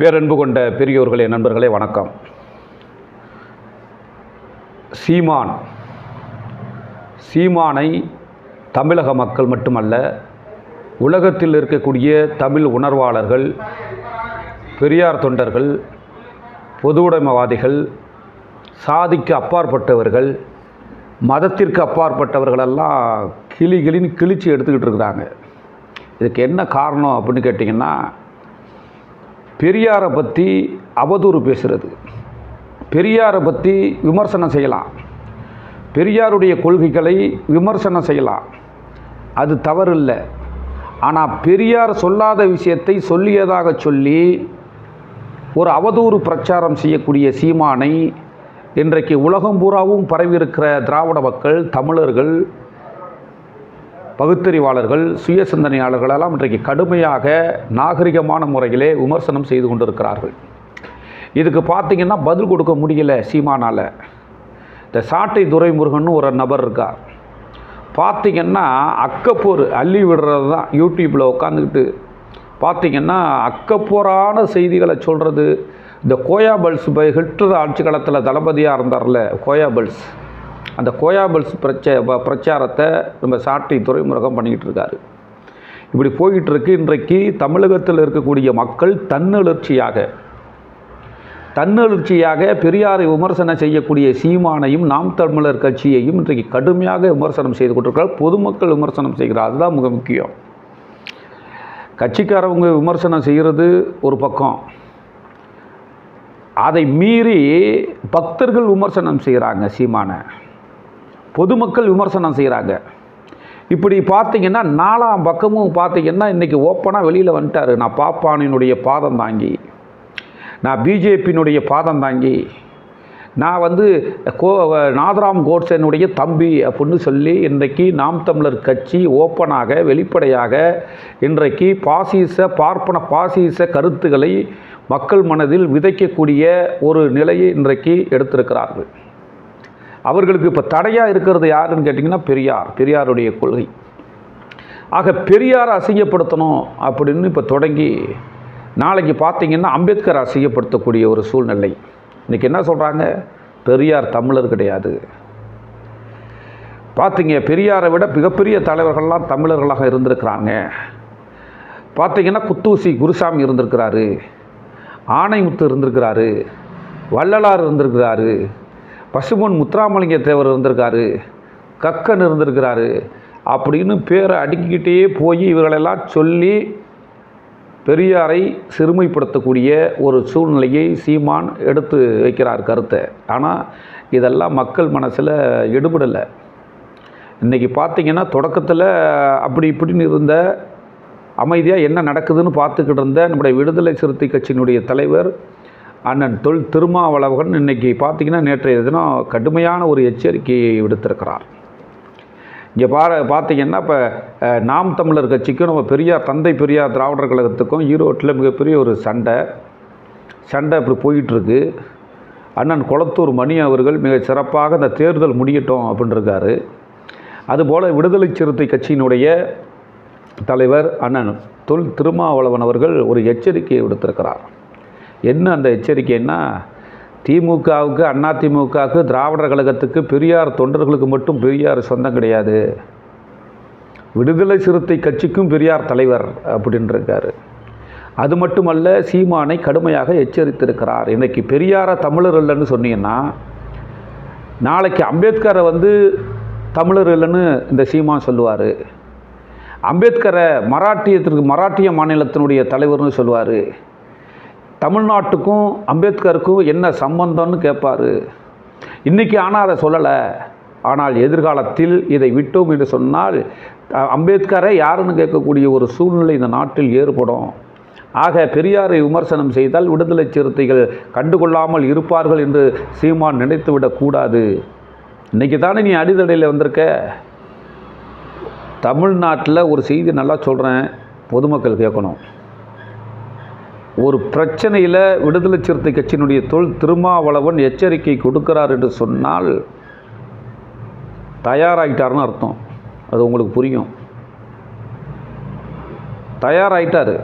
பேரன்பு கொண்ட பெரியோர்களே நண்பர்களே வணக்கம். சீமான். சீமானை தமிழக மக்கள் மட்டுமல்ல உலகத்தில் இருக்கக்கூடிய தமிழ் உணர்வாளர்கள் பெரியார் தொண்டர்கள் பொதுவுடைமைவாதிகள் சாதிக்கு அப்பாற்பட்டவர்கள் மதத்திற்கு அப்பாற்பட்டவர்களெல்லாம் கிளி கிளின்னு கிழிச்சு எடுத்துக்கிட்டு இருக்கிறாங்க. இதுக்கு என்ன காரணம் அப்படின்னு கேட்டிங்கன்னா பெரியாரை பற்றி அவதூறு பேசுகிறது பெரியாரை பற்றி விமர்சனம் செய்யலாம். பெரியாருடைய கொள்கைகளை விமர்சனம் செய்யலாம். அது தவறில்லை. ஆனால் பெரியார் சொல்லாத விஷயத்தை சொல்லியதாக சொல்லி ஒரு அவதூறு பிரச்சாரம் செய்யக்கூடிய சீமானை இன்றைக்கு உலகம் பூராவும் பரவியிருக்கிற திராவிட மக்கள் தமிழர்கள் பகுத்தறிவாளர்கள் சுய சிந்தனையாளர்களெல்லாம் இன்றைக்கு கடுமையாக நாகரிகமான முறையிலே விமர்சனம் செய்து கொண்டிருக்கிறார்கள். இதுக்கு பார்த்தீங்கன்னா பதில் கொடுக்க முடியல சீமானால். இந்த சாட்டை துரைமுருகன் ஒரு நபர் இருக்கார். பார்த்திங்கன்னா அக்கப்போர் அள்ளி விடுறது தான் யூடியூப்பில் உட்காந்துக்கிட்டு பார்த்தீங்கன்னா அக்கப்போரான செய்திகளை சொல்கிறது இந்த கோயாபல்ஸ் பை ஹிட்லர் ஆட்சி காலத்தில் தளபதியாக இருந்தார்ல கோயாபல்ஸ். அந்த கோயாபல்ஸ் பிரச்ச பிரச்சாரத்தை நம்ம சாட்டை துறைமுருகம் பண்ணிக்கிட்டு இருக்காரு. இப்படி போயிட்டு இருக்கு இன்றைக்கு தமிழகத்தில் இருக்கக்கூடிய மக்கள் தன்னெழுச்சியாக தன்னெழுச்சியாக பெரியாரை விமர்சனம் செய்யக்கூடிய சீமானையும் நாம் தமிழர் கட்சியையும் இன்றைக்கு கடுமையாக விமர்சனம் செய்து கொண்டிருக்கிறார். பொதுமக்கள் விமர்சனம் செய்கிறார். அதுதான் மிக முக்கியம். கட்சிக்காரவங்க விமர்சனம் செய்கிறது ஒரு பக்கம். அதை மீறி பக்தர்கள் விமர்சனம் செய்கிறாங்க சீமானை. பொதுமக்கள் விமர்சனம் செய்கிறாங்க. இப்படி பார்த்தீங்கன்னா நாலாம் பக்கமும் பார்த்தீங்கன்னா இன்றைக்கி ஓப்பனாக வெளியில் வந்துட்டார். நான் பாப்பானினுடைய பாதம் தாங்கி நான் பிஜேபியினுடைய பாதம் தாங்கி நான் வந்து கோ நாதராம் கோட்சனுடைய தம்பி அப்படின்னு சொல்லி இன்றைக்கு நாம் தமிழர் கட்சி ஓப்பனாக வெளிப்படையாக இன்றைக்கு பாசிச பார்ப்பன பாசிச கருத்துக்களை மக்கள் மனதில் விதைக்கக்கூடிய ஒரு நிலையை இன்றைக்கு எடுத்திருக்கிறார்கள். அவர்களுக்கு இப்போ தடையாக இருக்கிறது யாருன்னு கேட்டிங்கன்னா பெரியார் பெரியாருடைய கொள்கை. ஆக பெரியாரை அசிங்கப்படுத்தணும் அப்படின்னு இப்போ தொடங்கி நாளைக்கு பார்த்தீங்கன்னா அம்பேத்கர் அசிங்கப்படுத்தக்கூடிய ஒரு சூழ்நிலை. இன்றைக்கி என்ன சொல்கிறாங்க பெரியார் தமிழர் கிடையாது. பார்த்தீங்க பெரியாரை விட மிகப்பெரிய தலைவர்கள்லாம் தமிழர்களாக இருந்திருக்கிறாங்க. பார்த்தீங்கன்னா குத்தூசி குருசாமி இருந்திருக்கிறாரு. ஆணைமுத்து இருந்திருக்கிறாரு. வள்ளலார் இருந்திருக்கிறாரு. பசுமன் முத்துராமலிங்க தேவர் இருந்திருக்காரு கக்கன் இருந்திருக்கிறாரு அப்படின்னு பேரை அடுக்கிக்கிட்டே போய் இவர்களெல்லாம் சொல்லி பெரியாரை சிறுமைப்படுத்தக்கூடிய ஒரு சூழ்நிலையை சீமான் எடுத்து வைக்கிறார் கருத்தை. ஆனால் இதெல்லாம் மக்கள் மனசில் எடுபடலை. இன்றைக்கி பார்த்தீங்கன்னா தொடக்கத்தில் அப்படி இப்படின்னு இருந்த அமைதியாக என்ன நடக்குதுன்னு பார்த்துக்கிட்டு இருந்த நம்முடைய விடுதலை சிறுத்தை கட்சியினுடைய தலைவர் அண்ணன் தொல் திருமாவளவன் இன்னைக்கு பார்த்தீங்கன்னா நேற்றைய தினம் கடுமையான ஒரு எச்சரிக்கையை விடுத்திருக்கிறார். இங்கே பாரு பார்த்தீங்கன்னா இப்போ நாம் தமிழர் கட்சிக்கும் நம்ம பெரியார் தந்தை பெரியார் திராவிடர் கழகத்துக்கும் ஈரோட்டில் மிகப்பெரிய ஒரு சண்டை. சண்டை இப்படி போயிட்டுருக்கு. அண்ணன் குளத்தூர் மணி அவர்கள் மிக சிறப்பாக இந்த தேர்தல் முடியட்டும் அப்படின்றிருக்காரு. அதுபோல் விடுதலை சிறுத்தை கட்சியினுடைய தலைவர் அண்ணன் தொல் திருமாவளவன் அவர்கள் ஒரு எச்சரிக்கையை விடுத்திருக்கிறார். என்ன அந்த எச்சரிக்கைன்னா திமுகவுக்கு அண்ணா திமுகவுக்கு திராவிடர் கழகத்துக்கு பெரியார் தொண்டர்களுக்கு மட்டும் பெரியார் சொந்தம் கிடையாது. விடுதலை சிறுத்தை கட்சிக்கும் பெரியார் தலைவர் அப்படின்னு அது மட்டுமல்ல சீமானை கடுமையாக எச்சரித்திருக்கிறார். இன்றைக்கி பெரியாரை தமிழர் இல்லைன்னு சொன்னீங்கன்னா நாளைக்கு அம்பேத்கரை வந்து தமிழர் இல்லைன்னு இந்த சீமான் சொல்லுவார். அம்பேத்கரை மராட்டியத்திற்கு மராட்டிய மாநிலத்தினுடைய தலைவர்னு சொல்லுவார். தமிழ்நாட்டுக்கும் அம்பேத்கருக்கும் என்ன சம்பந்தம்னு கேட்பார் இன்றைக்கி ஆனால் அதை சொல்லலை. ஆனால் எதிர்காலத்தில் இதை விட்டோம் என்று சொன்னால் அம்பேத்கரை யாருன்னு கேட்கக்கூடிய ஒரு சூழ்நிலை இந்த நாட்டில் ஏற்படும். ஆக பெரியாரை விமர்சனம் செய்தால் விடுதலை சிறுத்தைகள் கண்டுகொள்ளாமல் இருப்பார்கள் என்று சீமான் நினைத்துவிடக்கூடாது இன்றைக்கி தானே நீ அடிதடையில் வந்திருக்க? தமிழ்நாட்டில் ஒரு செய்தி நல்லா சொல்கிறேன் பொதுமக்கள் கேட்கணும். ஒரு பிரச்சனையில் விடுதலை சிறுத்தை கட்சியினுடைய தொல் திருமாவளவன் எச்சரிக்கை கொடுக்கிறார் என்று சொன்னால் தயாராகிட்டார்னு அர்த்தம். அது உங்களுக்கு புரியும். தயாராகிட்டார்.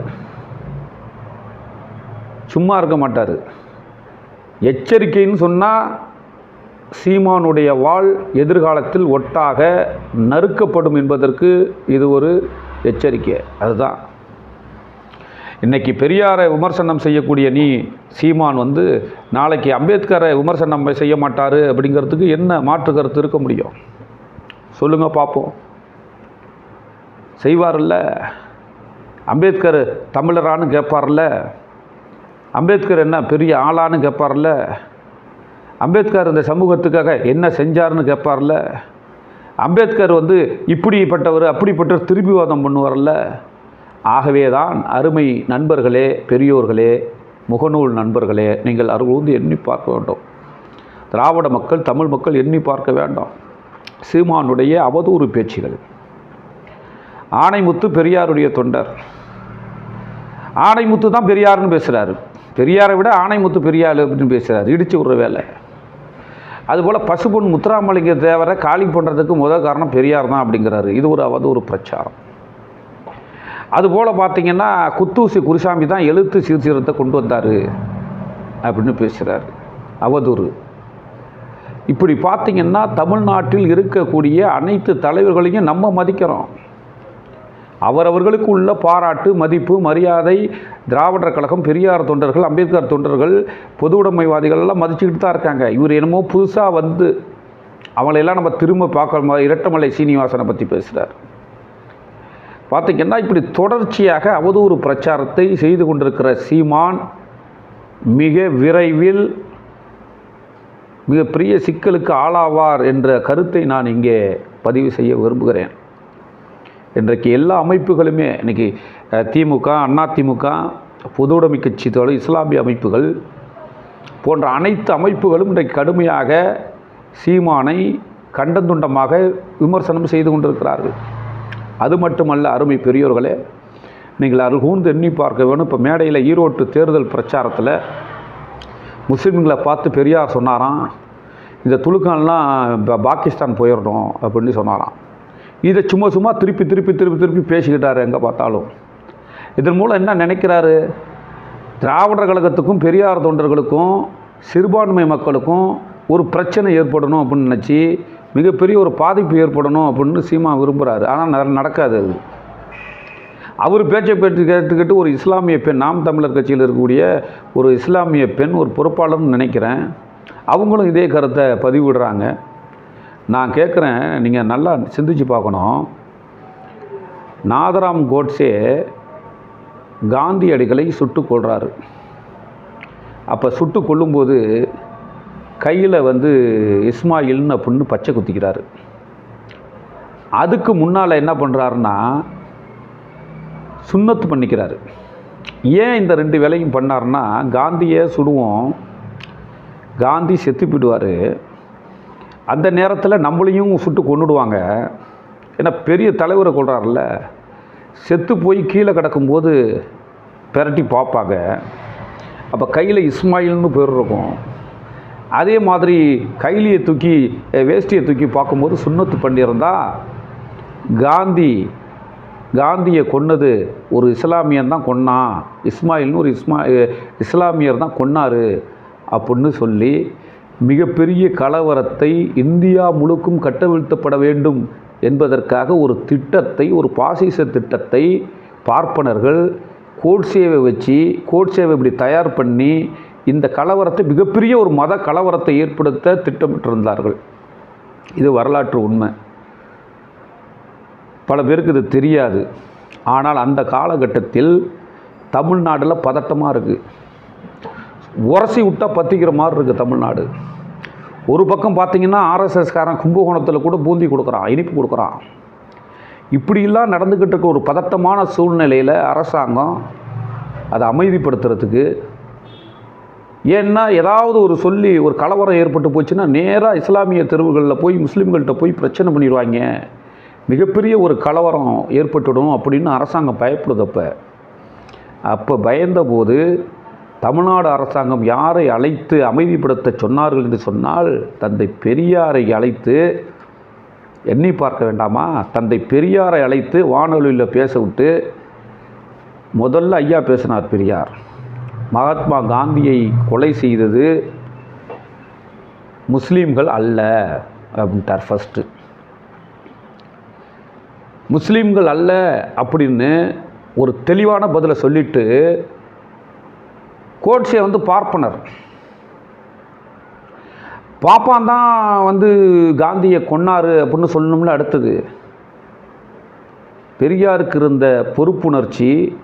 சும்மா இருக்க மாட்டார். எச்சரிக்கைன்னு சொன்னால் சீமானுடைய வாழ் எதிர்காலத்தில் ஒட்டாக நறுக்கப்படும் என்பதற்கு இது ஒரு எச்சரிக்கை. அதுதான். இன்றைக்கி பெரியாரை விமர்சனம் செய்யக்கூடிய நீ சீமான் வந்து நாளைக்கு அம்பேத்கரை விமர்சனம் செய்ய மாட்டார் அப்படிங்கிறதுக்கு என்ன மாற்று கருத்து இருக்க முடியும்? சொல்லுங்கள் பார்ப்போம். செய்வார்ல அம்பேத்கர் தமிழரான்னு கேட்பார்ல அம்பேத்கர் என்ன பெரிய ஆளான்னு கேட்பார்ல அம்பேத்கர் இந்த சமூகத்துக்காக என்ன செஞ்சார்னு கேட்பார்ல அம்பேத்கர் வந்து இப்படிப்பட்டவர் அப்படிப்பட்டவர் திருப்பிவாதம் பண்ணுவார்ல ஆகவேதான் அருமை நண்பர்களே பெரியோர்களே முகநூல் நண்பர்களே நீங்கள் அருகூர்ந்து எண்ணி பார்க்க வேண்டும். திராவிட மக்கள் தமிழ் மக்கள் எண்ணி பார்க்க வேண்டாம். சீமானுடைய அவதூறு பேச்சுகள். ஆணைமுத்து பெரியாருடைய தொண்டர். ஆணைமுத்து தான் பெரியார்னு பேசுகிறாரு பெரியாரை விட ஆணைமுத்து பெரியார் அப்படின்னு பேசுகிறாரு இடித்து விடுற வேலை. அதுபோல் பசுபொன் முத்துராமலிங்க தேவரை காலி பண்ணுறதுக்கு முதல் காரணம் பெரியார் தான் அப்படிங்கிறாரு. இது ஒரு அவதூறு பிரச்சாரம். அதுபோல் பார்த்தீங்கன்னா குத்தூசி குருசாமி தான் எழுத்து சீர்திருத்தத்தை கொண்டு வந்தார் அப்படின்னு பேசுகிறாரு அவதூறு. இப்படி பார்த்தீங்கன்னா தமிழ்நாட்டில் இருக்கக்கூடிய அனைத்து தலைவர்களையும் நம்ம மதிக்கிறோம். அவரவர்களுக்கு உள்ள பாராட்டு மதிப்பு மரியாதை திராவிடர் கழகம் பெரியார் தொண்டர்கள் அம்பேத்கர் தொண்டர்கள் பொது உடைமைவாதிகள் எல்லாம் மதிச்சுக்கிட்டு தான் இருக்காங்க. இவர் என்னமோ புதுசாக வந்து அவங்களையெல்லாம் நம்ம திரும்ப பார்க்க இரட்டமலை சீனிவாசனை பற்றி பேசுகிறார் பார்த்திங்கன்னா இப்படி தொடர்ச்சியாக அவதூறு பிரச்சாரத்தை செய்து கொண்டிருக்கிற சீமான் மிக விரைவில் மிகப்பெரிய சிக்கலுக்கு ஆளாவார் என்ற கருத்தை நான் இங்கே பதிவு செய்ய விரும்புகிறேன். இன்றைக்கு எல்லா அமைப்புகளுமே இன்றைக்கி திமுக அண்ணா திமுக பொதுவுடைமை கட்சி தோழ இஸ்லாமிய அமைப்புகள் போன்ற அனைத்து அமைப்புகளும் இன்றைக்கு கடுமையாக சீமானை கண்டந்துண்டமாக விமர்சனம் செய்து கொண்டிருக்கிறார்கள். அது மட்டுமல்ல அருமை பெரியோர்களே நீங்கள் அருகூர்ந்து எண்ணி பார்க்க வேணும். இப்போ மேடையில் ஈரோட்டு தேர்தல் பிரச்சாரத்தில் முஸ்லீம்களை பார்த்து பெரியார் சொன்னாராம் இந்த துலுக்கம்லாம் பா- பாகிஸ்தான் போயிடணும் அப்படின்னு சொன்னாராம். இதை சும்மா சும்மா திருப்பி திருப்பி திருப்பி திருப்பி பேசிக்கிட்டாரு எங்கே பார்த்தாலும். இதன் மூலம் என்ன நினைக்கிறாரு? திராவிடர் கழகத்துக்கும் பெரியார் தொண்டர்களுக்கும் சிறுபான்மை மக்களுக்கும் ஒரு பிரச்சனை ஏற்படணும் அப்படின்னு நினச்சி மிகப்பெரிய ஒரு பாதிப்பு ஏற்படணும் அப்படின்னு சீமா விரும்புகிறாரு ஆனால் நடக்காது அது. அவர் பேச்சை பெற்று கேட்டுக்கிட்டு ஒரு இஸ்லாமிய பெண் நாம் தமிழர் கட்சியில் இருக்கக்கூடிய ஒரு இஸ்லாமிய பெண் ஒரு பொறுப்பாளர்னு நினைக்கிறேன். அவங்களும் இதே கருத்தை பதிவிடுறாங்க. நான் கேட்குறேன் நீங்கள் நல்லா சிந்திச்சு பார்க்கணும். நாதராம் கோட்ஸே காந்தியடிகளை சுட்டு கொள்கிறாரு அப்போ சுட்டு கொல்லும்போது கையில் வந்து இஸ்மாயில்னு அப்படின்னு பச்சை குத்திக்கிறாரு. அதுக்கு முன்னால் என்ன பண்ணுறாருன்னா சுண்ணத்து பண்ணிக்கிறாரு. ஏன் இந்த ரெண்டு வேலையும் பண்ணாருன்னா காந்தியை சுடுவோம் காந்தி செத்து போயிடுவார். அந்த நேரத்தில் நம்மளையும் சுட்டு கொண்டுடுவாங்க ஏன்னா பெரிய தலைவரை கொள்கிறாருல்ல செத்து போய் கீழே கிடக்கும்போது பிரட்டி பார்ப்பாங்க. அப்போ கையில் இஸ்மாயில்னு பேர் இருக்கும். அதே மாதிரி கைலியை தூக்கி வேஷ்டியை தூக்கி பார்க்கும்போது சுண்ணத்து பண்ணியிருந்தா காந்தி காந்தியை கொன்னது ஒரு இஸ்லாமியன் தான் கொன்னான் இஸ்மாயில்னு ஒரு இஸ்மா இஸ்லாமியர் தான் கொன்னார் அப்படின்னு சொல்லி மிகப்பெரிய கலவரத்தை இந்தியா முழுக்கும் கட்டவிழ்த்தப்பட வேண்டும் என்பதற்காக ஒரு திட்டத்தை ஒரு பாசிச திட்டத்தை பார்ப்பனர்கள் கோட்சேவை வச்சு கோட்சேவை இப்படி தயார் பண்ணி இந்த கலவரத்தை மிகப்பெரிய ஒரு மத கலவரத்தை ஏற்படுத்த திட்டமிட்டிருந்தார்கள். இது வரலாற்று உண்மை. பல பேருக்கு இது தெரியாது. ஆனால் அந்த காலகட்டத்தில் தமிழ்நாட்டில் பதட்டமாக இருக்குது உரசி விட்டால் பற்றிக்கிற மாதிரி இருக்குது தமிழ்நாடு. ஒரு பக்கம் பார்த்திங்கன்னா ஆர்எஸ்எஸ்காரன் கும்பகோணத்தில் கூட பூந்தி கொடுக்குறான் இனிப்பு கொடுக்குறான். இப்படியெல்லாம் நடந்துக்கிட்டு இருக்க ஒரு பதட்டமான சூழ்நிலையில் அரசாங்கம் அதை அமைதிப்படுத்துறதுக்கு ஏன்னா ஏதாவது ஒரு சொல்லி ஒரு கலவரம் ஏற்பட்டு போச்சுன்னா நேராக இஸ்லாமிய தெருவுகளில் போய் முஸ்லீம்கள்கிட்ட போய் பிரச்சனை பண்ணிடுவாங்க. மிகப்பெரிய ஒரு கலவரம் ஏற்பட்டுடும் அப்படின்னு அரசாங்கம் பயப்படுதப்ப அப்போ. பயந்தபோது தமிழ்நாடு அரசாங்கம் யாரை அழைத்து அமைதிப்படுத்த சொன்னார்கள் என்று சொன்னால் தந்தை பெரியாரை அழைத்து எண்ணி பார்க்க வேண்டாமா? தந்தை பெரியாரை அழைத்து வானொலியில் பேச விட்டு முதல்ல ஐயா பேசினார் பெரியார். மகாத்மா காந்தியை கொலை செய்தது முஸ்லீம்கள் அல்ல அப்படின்ட்டார் ஃபஸ்ட்டு முஸ்லீம்கள் அல்ல அப்படின்னு ஒரு தெளிவான பதிலை சொல்லிட்டு கோட்ஸே வந்து பார்ப்பனர் பாப்பான் தான் வந்து காந்தியை கொன்னார் அப்படின்னு சொல்லணும்ல அடுத்தது. பெரியாருக்கு இருந்த பொறுப்புணர்ச்சி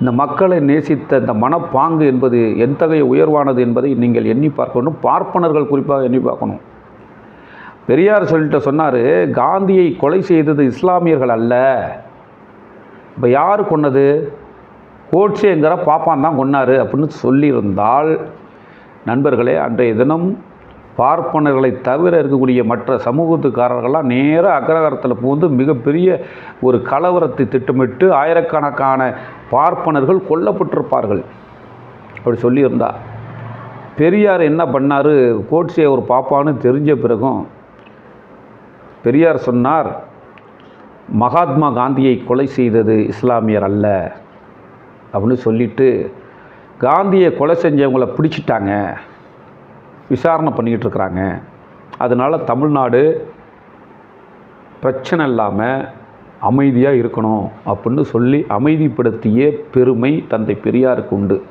இந்த மக்களை நேசித்த இந்த மனப்பாங்கு என்பது எத்தகைய உயர்வானது என்பதை நீங்கள் எண்ணி பார்க்கணும். பார்ப்பனர்கள் குறிப்பாக எண்ணி பார்க்கணும். பெரியார் சொல்லிட்டு சொன்னார் காந்தியை கொலை செய்தது இஸ்லாமியர்கள் அல்ல. இப்போ யார் கொன்னது? கோட்சேங்கிற பாப்பான் தான் கொன்னார். அப்படின்னு சொல்லியிருந்தால் நண்பர்களே அன்றைய தினம் பார்ப்பனர்களை தவிர இருக்கக்கூடிய மற்ற சமூகத்துக்காரர்கள்லாம் நேராக அக்ரகாரத்தில் பூந்து மிகப்பெரிய ஒரு கலவரத்தை திட்டமிட்டு ஆயிரக்கணக்கான பார்ப்பனர்கள் கொல்லப்பட்டிருப்பார்கள். அப்படி சொல்லியிருந்தா. பெரியார் என்ன பண்ணார்? கோட்ஸே ஒரு பாப்பான்னு தெரிஞ்ச பிறகும் பெரியார் சொன்னார் மகாத்மா காந்தியை கொலை செய்தது இஸ்லாமியர் அல்ல. அப்படின்னு சொல்லிட்டு காந்தியை கொலை செஞ்சவங்களை பிடிச்சிட்டாங்க. விசாரணை பண்ணிக்கிட்டு இருக்கிறாங்க. அதனால் தமிழ்நாடு பிரச்சனை இல்லாமல் அமைதியாக இருக்கணும் அப்படின்னு சொல்லி அமைதிப்படுத்திய பெருமை தந்தை பெரியாருக்கு உண்டு.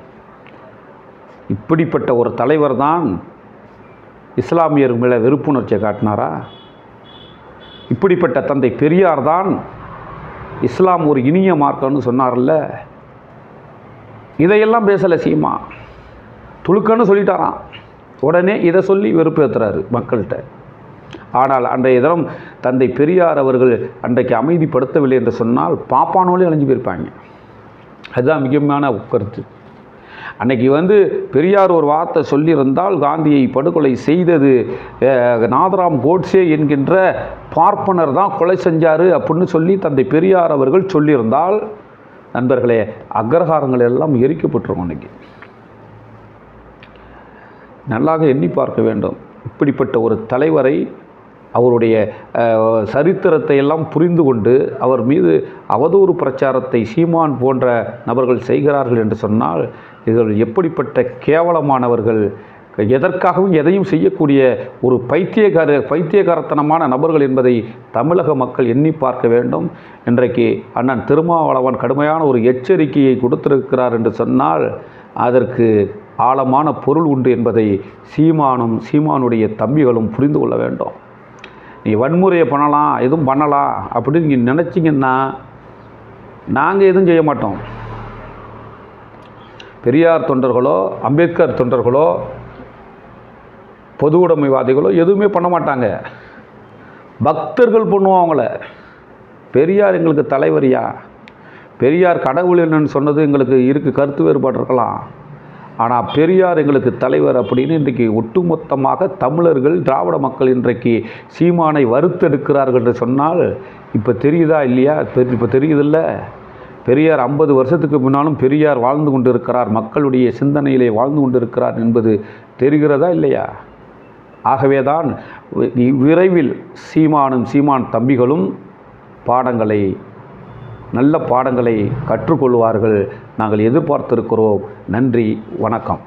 இப்படிப்பட்ட ஒரு தலைவர் தான் இஸ்லாமியர் மேலே வெறுப்புணர்ச்சியை காட்டினாரா? இப்படிப்பட்ட தந்தை பெரியார் தான் இஸ்லாம் ஒரு இனிய மார்க்கம்னு சொன்னார்ல. இதையெல்லாம் பேசலை சீமா. துளுக்கன்னு சொல்லிட்டாராம். உடனே இதை சொல்லி வெறுப்பேற்றுறாரு மக்கள்கிட்ட. ஆனால் அன்றைய தினம் தந்தை பெரியார் அவர்கள் அன்றைக்கு அமைதிப்படுத்தவில்லை என்று சொன்னால் பாப்பானோலே அழிஞ்சு போயிருப்பாங்க. அதுதான் முக்கியமான கருத்து. அன்னைக்கு வந்து பெரியார் ஒரு வார்த்தை சொல்லியிருந்தால் காந்தியை படுகொலை செய்தது நாதராம் கோட்ஸே என்கின்ற பார்ப்பனர் தான் கொலை செஞ்சார் அப்படின்னு சொல்லி தந்தை பெரியார் அவர்கள் சொல்லியிருந்தால் நண்பர்களே அக்ரஹாரங்கள் எல்லாம் எரிக்கப்பட்டுரும் அன்னைக்கு. நல்லாக எண்ணி பார்க்க வேண்டும். இப்படிப்பட்ட ஒரு தலைவரை அவருடைய சரித்திரத்தை எல்லாம் புரிந்து கொண்டு அவர் மீது அவதூறு பிரச்சாரத்தை சீமான் போன்ற நபர்கள் செய்கிறார்கள் என்று சொன்னால் இவர்கள் எப்படிப்பட்ட கேவலமானவர்கள் எதற்காகவும் எதையும் செய்யக்கூடிய ஒரு பைத்தியகார பைத்தியகாரத்தனமான நபர்கள் என்பதை தமிழக மக்கள் எண்ணி பார்க்க வேண்டும். இன்றைக்கு அண்ணன் திருமாவளவன் கடுமையான ஒரு எச்சரிக்கையை கொடுத்திருக்கிறார் என்று சொன்னால் அதற்கு ஆழமான பொருள் உண்டு என்பதை சீமானும் சீமானுடைய தம்பிகளும் புரிந்து கொள்ள வேண்டும். நீ வன்முறையை பண்ணலாம் எதுவும் பண்ணலாம் அப்படின்னு நீங்கள் நினச்சிங்கன்னா நாங்கள் எதுவும் செய்ய மாட்டோம். பெரியார் தொண்டர்களோ அம்பேத்கர் தொண்டர்களோ பொது உடைமைவாதிகளோ எதுவுமே பண்ண மாட்டாங்க. பக்தர்கள் பண்ணுவோம் அவங்கள. பெரியார் எங்களுக்கு தலைவரியா? பெரியார் கடவுள் என்னன்னு சொன்னது எங்களுக்கு இருக்குது கருத்து வேறுபாடு இருக்கலாம். ஆனால் பெரியார் எங்களுக்கு தலைவர் அப்படின்னு இன்றைக்கு ஒட்டுமொத்தமாக தமிழர்கள் திராவிட மக்கள் இன்றைக்கு சீமானை வறுத்தெடுக்கிறார்கள் என்று சொன்னால் இப்போ தெரியுதா இல்லையா? இப்போ தெரியுதில்ல. பெரியார் ஐம்பது வருஷத்துக்கு முன்னாலும் பெரியார் வாழ்ந்து கொண்டு இருக்கிறார் மக்களுடைய சிந்தனையிலே வாழ்ந்து கொண்டு இருக்கிறார் என்பது தெரிகிறதா இல்லையா? ஆகவே தான் விரைவில் சீமானும் சீமான் தம்பிகளும் பாடங்களை நல்ல பாடங்களை கற்றுக்கொள்வார்கள். நாங்கள் எதிர்பார்த்திருக்கிறோம். நன்றி வணக்கம்.